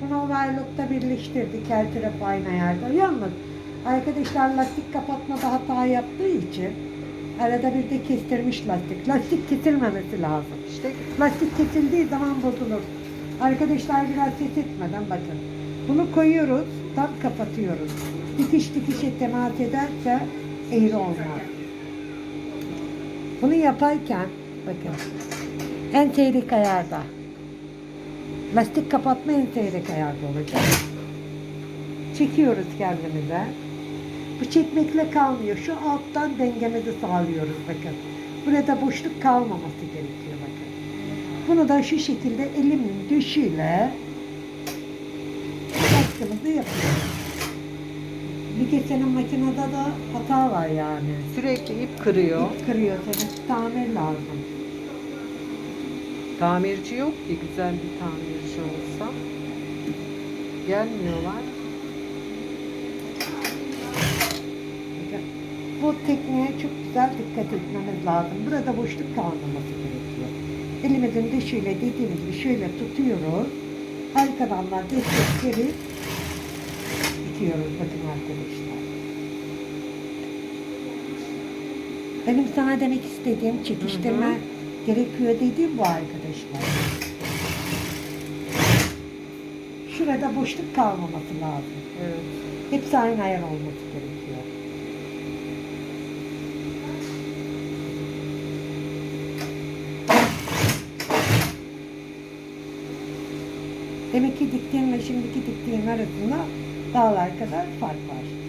Bunu overlock'ta birleştirdik her taraf aynı ayarda. Yalnız arkadaşlar lastik kapatmada hata yaptığı için arada bir de kestirmiş lastik. Lastik kesilmemesi lazım. İşte Lastik kesildiği zaman bozulur. Arkadaşlar biraz ses etmeden bakın. Bunu koyuyoruz, tam kapatıyoruz. Dikiş dikişe temas ederse eğri olmaz. Bunu yaparken bakın en seyrek ayarda. Lastik kapatma en seyrek ayarda olacak. Çekiyoruz kendimize. Bu çekmekle kalmıyor. Şu alttan dengemizi sağlıyoruz bakın. Burada boşluk kalmaması gerekiyor bakın. Bunu da şu şekilde elimin düşüyle baskımızı yapıyoruz. Bir geçenin makinede de hata var yani. sürekli ip kırıyor. İp kırıyor tabii. Tamir lazım. Tamirci yok ki güzel bir tamirci olsa. Gelmiyorlar. Bu tekniğe çok güzel dikkat etmemiz lazım. Burada boşluk kalmaması gerekiyor. Elimizin dışıyla dediğimiz gibi şöyle tutuyoruz. Arkadan da destek verip dikiyoruz bakın arkadaşlar. Benim sana demek istediğim çekiştirme Hı hı. Gerekiyor dediğim bu arkadaşlar. Şurada boşluk kalmaması lazım. Evet. Hepsi aynı ayar olması gerekiyor. Demek ki diktiğimle şimdiki diktiğim arasında dağlar kadar fark var.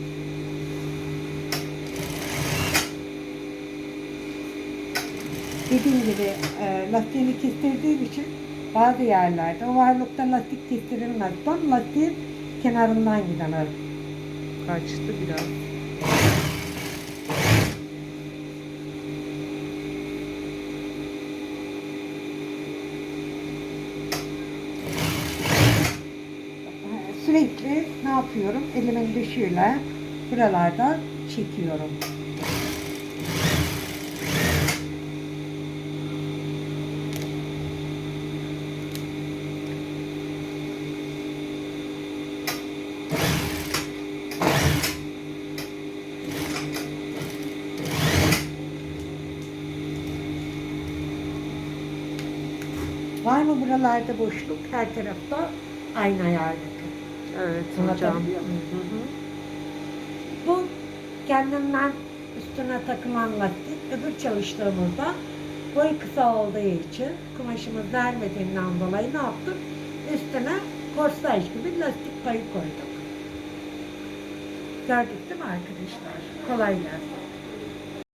Dediğim gibi e, lastiğini kestirdiğim için bazı yerlerde overlockta lastik kestirilmez. Tam lastiğin kenarından giden arı. Kaçtı biraz. Sürekli ne yapıyorum? Elimin düşüyle buralarda çekiyorum. Var mı buralarda boşluk? Her tarafta aynı ayarda. Evet Anlatabiliyor hocam. muyum? Hı hı. Bu kendimden üstüne takılan lastik. Öbür çalıştığımızda boy kısa olduğu için kumaşımız vermediğinden dolayı ne yaptık? Üstüne korsaj gibi lastik payı koyduk. Gördük değil mi arkadaşlar? Kolay gelsin.